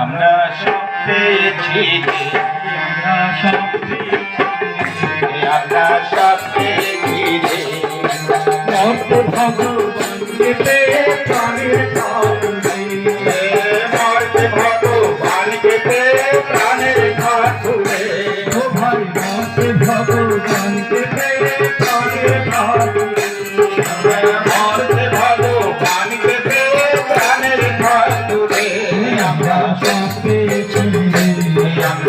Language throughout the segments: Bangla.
আমরা সব পেয়েছি। আমরা সব পেয়েছি।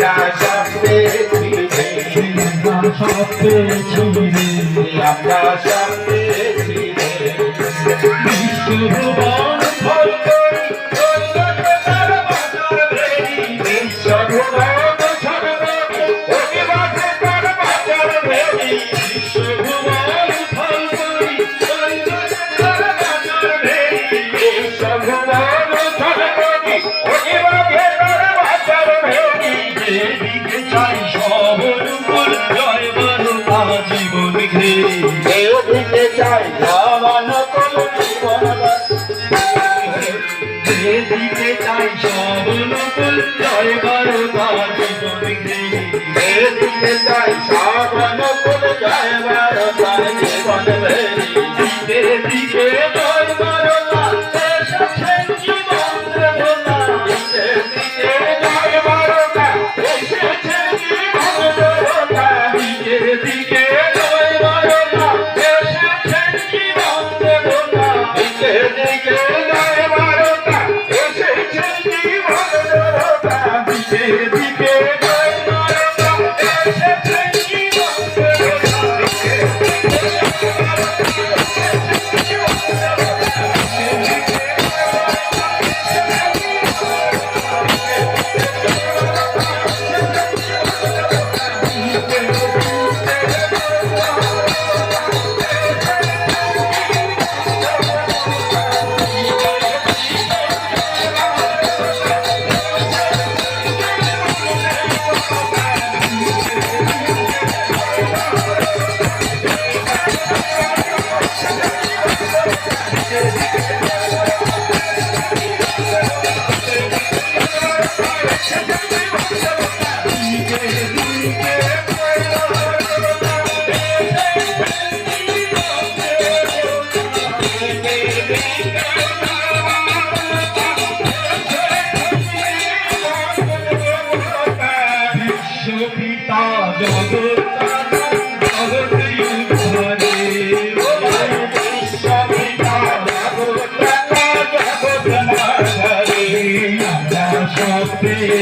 যা সত্যে ফিরে যা সত্যে ফিরে আমরা সত্যে ফিরে বিশ্ব I'm gonna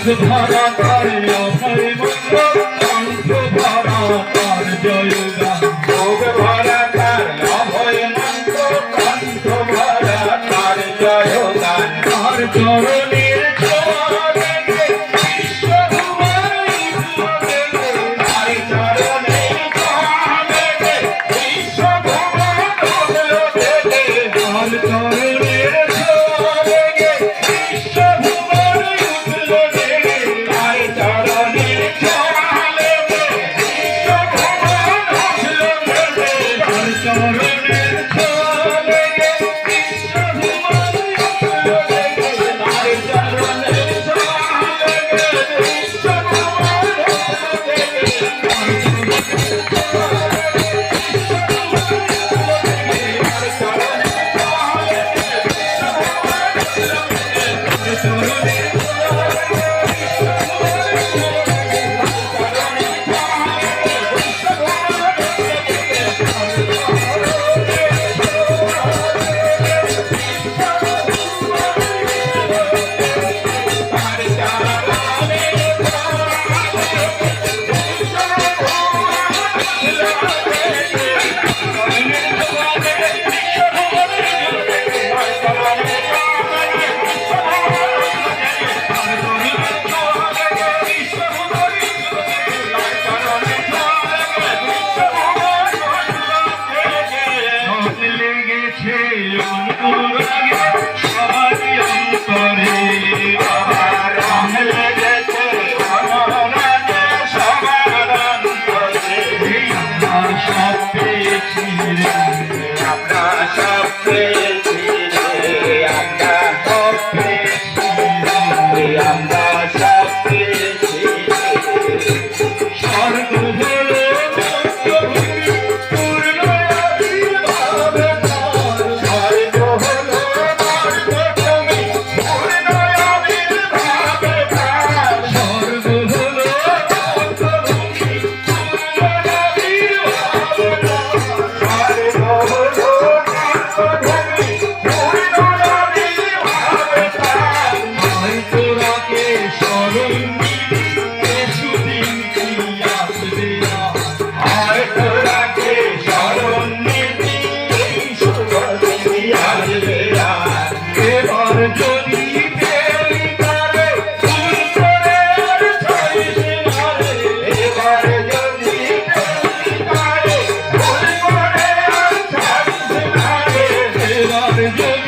ভরা তার অভয় মাংস ভরা তার জয় ভোগ ভরা তার অভয় মাংস ভরা তার জয় তার চরণে I'm not a shot. Hallelujah.